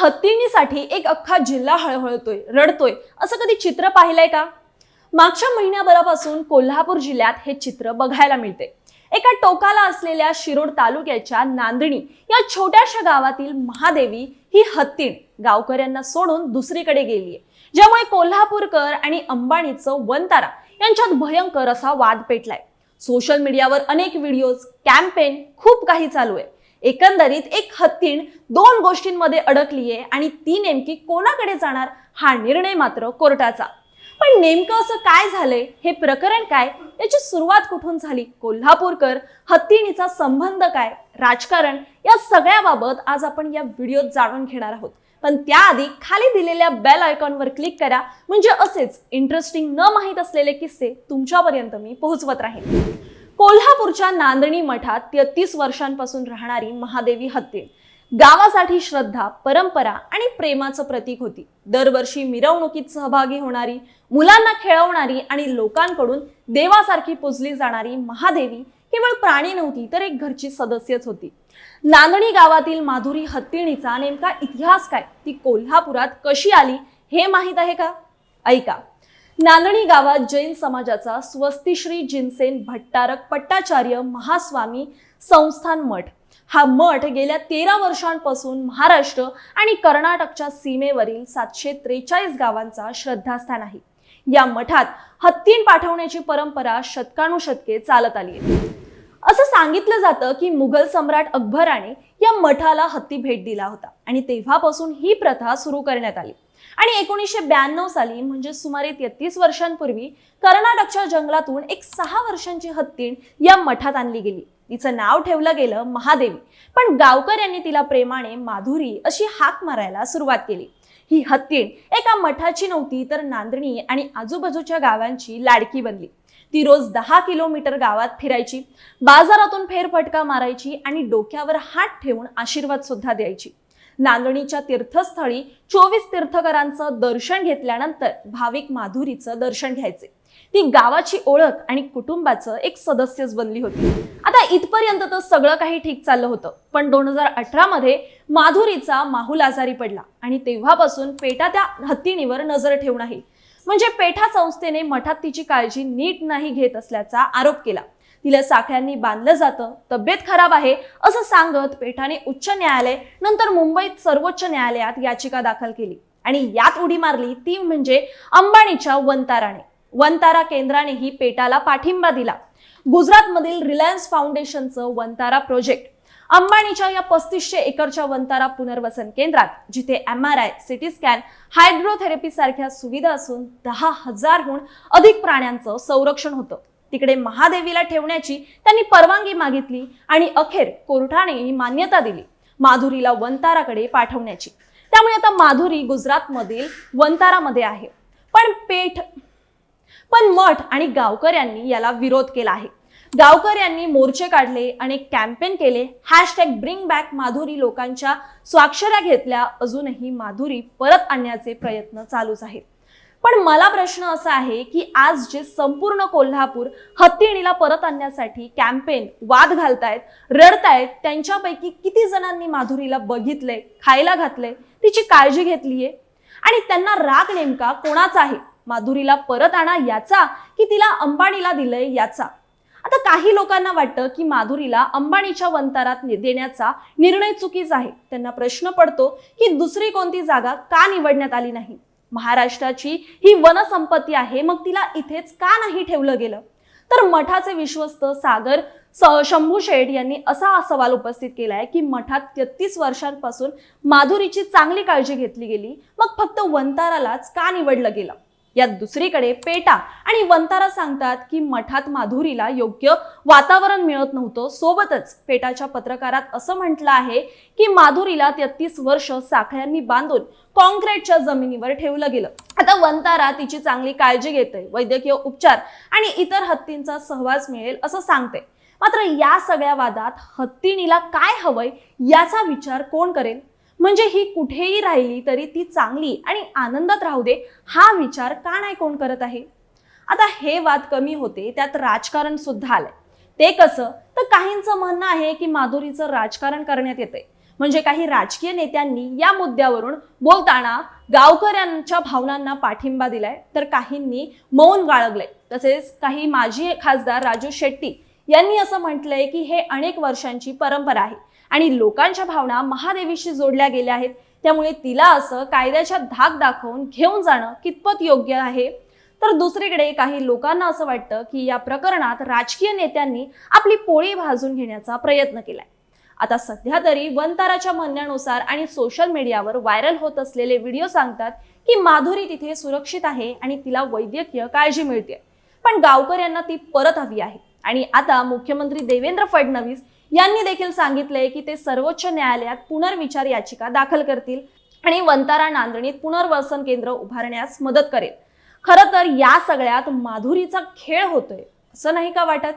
हत्तीणीसाठी एक अख्खा जिल्हा हळहळतोय रडतोय. असं कधी चित्र पाहिलंय का? मागच्या महिन्याभरापासून कोल्हापूर जिल्ह्यात हे चित्र बघायला मिळते एका टोकाला असलेल्या शिरोड तालुक्याच्या नांदणी या छोट्याशा गावातील महादेवी ही हत्तीण गावकऱ्यांना सोडून दुसरीकडे गेलीये. ज्यामुळे कोल्हापूरकर आणि अंबानीचं वनतारा यांच्यात भयंकर असा वाद पेटलाय. सोशल मीडियावर अनेक व्हिडिओज कॅम्पेन खूप काही चालू आहे. एकंदरीत एक हत्तीण दोन गोष्टींमध्ये अडकलीये आणि ती नेमकी कोणाकडे जाणार हा निर्णय मात्र कोर्टाचा. पण नेमकं असं काय झालंय? हे प्रकरण काय? याची सुरुवात कुठून झाली? कोल्हापूरकर हत्तीणीचा संबंध काय? राजकारण या सगळ्याबाबत आज आपण या व्हिडिओत जाणून घेणार आहोत. पण त्याआधी खाली दिलेल्या बेल आयकॉनवर क्लिक करा. म्हणजे असेच इंटरेस्टिंग न माहीत असलेले किस्से तुमच्यापर्यंत मी पोहोचवत राहीन. कोल्हापूरच्या नांदणी मठात तेहतीस वर्षांपासून राहणारी महादेवी हत्ये गावासाठी श्रद्धा परंपरा आणि प्रेमाचं प्रतीक होती. दरवर्षी मिरवणुकीत सहभागी होणारी मुलांना खेळवणारी आणि लोकांकडून देवासारखी पुजली जाणारी महादेवी केवळ प्राणी नव्हती तर एक घरची सदस्यच होती. नांदणी गावातील माधुरी हत्तीणीचा नेमका इतिहास काय? ती कोल्हापुरात कशी आली हे माहीत आहे का? ऐका. नांदणी गावात जैन समाजाचा स्वस्तिश्री जिनसेन भट्टारक पट्टाचार्य महास्वामी संस्थान मठ. हा मठ गेल्या तेरा वर्षांपासून महाराष्ट्र आणि कर्नाटकच्या सीमेवरील सातशे त्रेचाळीस गावांचा श्रद्धास्थान आहे. या मठात हत्तीन पाठवण्याची परंपरा शतकानुशतके चालत आली आहे. असं सांगितलं जातं की मुघल सम्राट अकबराने या मठाला हत्ती भेट दिला होता आणि तेव्हापासून ही प्रथा सुरू करण्यात आली. आणि एकोणीसशे ब्याण्णव साली म्हणजे सुमारे तेहतीस वर्षांपूर्वी कर्नाटकच्या जंगलातून एक सहा वर्षांची हत्तीण या मठात आणली गेली. तिचं नाव ठेवलं गेलं महादेवी. पण गावकर यांनी तिला प्रेमाने माधुरी अशी हाक मारायला सुरुवात केली. ही हत्तीण एका मठाची नव्हती तर नांदणी आणि आजूबाजूच्या गावांची लाडकी बनली. ती रोज दहा किलोमीटर गावात फिरायची बाजारातून फेरफटका मारायची आणि डोक्यावर हात ठेवून आशीर्वाद सुद्धा द्यायची. नांदणीच्या तीर्थस्थळी चोवीस तीर्थकरांचं दर्शन घेतल्यानंतर भाविक माधुरीचं दर्शन घ्यायचे. ती गावाची ओळख आणि कुटुंबाचं एक सदस्यच बनली होती. आता इथपर्यंत तर सगळं काही ठीक चाललं होतं. पण दोन हजार अठरा मध्ये माधुरीचा माहुल आजारी पडला आणि तेव्हापासून पेटा त्या हत्तीणीवर नजर ठेवून आहे. म्हणजे पेठा संस्थेने मठात तिची काळजी नीट नाही घेत असल्याचा आरोप केला. तिला साखळ्यांनी बांधलं जातं. तब्येत खराब आहे असं सांगत पेठाने उच्च न्यायालय नंतर मुंबईत सर्वोच्च न्यायालयात याचिका दाखल केली. आणि यात उडी मारली ती म्हणजे अंबानीच्या वंताराने वंतारा केंद्रानेही पेटाला पाठिंबा दिला. गुजरातमधील रिलायन्स फाउंडेशनचं वंतारा प्रोजेक्ट. अंबानीच्या या पस्तीसशे एकरच्या वंतारा पुनर्वसन केंद्रात जिथे M R I CT scan hydrotherapy सारख्या सुविधा असून दहा हजारहून अधिक प्राण्यांचं संरक्षण होतं. तिकडे महादेवीला ठेवण्याची त्यांनी परवानगी मागितली आणि अखेर कोर्टाने ही मान्यता दिली. माधुरीला वंताराकडे पाठवण्याची. त्यामुळे आता माधुरी गुजरातमधील वंतारामध्ये आहे. पण पेठ पण मठ आणि गावकऱ्यांनी याला विरोध केला आहे. गावकऱ्यांनी मोर्चे काढले अनेक कॅम्पेन केले. हॅशटॅग ब्रिंग बॅक माधुरी लोकांच्या स्वाक्षऱ्या घेतल्या. अजूनही माधुरी परत आणण्याचे प्रयत्न चालूच आहेत. पण मला प्रश्न असा आहे की आज जे संपूर्ण कोल्हापूर हत्तीणीला परत आणण्यासाठी कॅम्पेन वाद घालतायत रडतायत त्यांच्यापैकी किती जणांनी माधुरीला बघितलंय खायला घातलंय तिची काळजी घेतलीये? आणि त्यांना राग नेमका कोणाचा आहे? माधुरीला परत आणा याचा की तिला अंबानीला दिलंय याचा? आता काही लोकांना वाटतं की माधुरीला अंबानीच्या वंतारात देण्याचा निर्णय चुकीचा आहे. त्यांना प्रश्न पडतो की दुसरी कोणती जागा का निवडण्यात आली नाही? महाराष्ट्राची ही वनसंपत्ती आहे मग तिला इथेच का नाही ठेवलं गेलं? तर मठाचे विश्वस्त सागर शंभू शेठ यांनी असा सवाल उपस्थित केलाय की मठात तेहतीस वर्षांपासून माधुरीची चांगली काळजी घेतली गेली मग फक्त वंतारालाच का निवडलं गेलं? यात दुसरीकडे पेटा आणि वंतारा सांगतात की मठात माधुरीला योग्य वातावरण मिळत नव्हतं. सोबतच पेटाच्या पत्रकारात असं म्हटलं आहे की माधुरीला तेहतीस वर्ष साखळ्यांनी बांधून कॉन्क्रीटच्या जमिनीवर ठेवलं गेलं. आता वंतारा तिची चांगली काळजी घेते वैद्यकीय उपचार आणि इतर हत्तींचा सहवास मिळेल असं सांगते मात्र या सगळ्या वादात हत्तीणीला काय हवंय याचा विचार कोण करेल? म्हणजे ही कुठेही राहिली तरी ती चांगली आणि आनंदात राहू दे हा विचार का नाही कोण करत आहे? आता हे वाद कमी होते त्यात राजकारण सुद्धा आलंय. ते कसं? तर काहींचं म्हणणं आहे की माधुरीचं राजकारण करण्यात येते म्हणजे काही राजकीय नेत्यांनी या मुद्द्यावरून बोलताना गावकऱ्यांच्या भावनांना पाठिंबा दिलाय तर काहींनी मौन गाळगलंय. तसेच काही माजी खासदार राजू शेट्टी यांनी असं म्हटलंय की हे अनेक वर्षांची परंपरा आहे. आणि लोकांच्या भावना महादेवीशी जोडल्या गेल्या आहेत. त्यामुळे तिला असं कायद्याच्या धाक दाखवून घेऊन जाणं कितपत योग्य आहे? तर दुसरीकडे काही लोकांना असं वाटतं की या प्रकरणात राजकीय नेत्यांनी आपली पोळी भाजून घेण्याचा प्रयत्न केलाय. आता सध्या तरी वनताराच्या म्हणण्यानुसार आणि सोशल मीडियावर व्हायरल होत असलेले व्हिडिओ सांगतात की माधुरी तिथे सुरक्षित आहे आणि तिला वैद्यकीय काळजी मिळते पण गावकऱ्यांना ती परत हवी आहे. आणि आता मुख्यमंत्री देवेंद्र फडणवीस यांनी देखील सांगितले की ते सर्वोच्च न्यायालयात पुनर्विचार याचिका दाखल करतील आणि वंतारा नांदणीत पुनर्वसन केंद्र उभारण्यास मदत करेल. खरं तर या सगळ्यात माधुरीचा खेळ होतोय असं नाही का वाटत?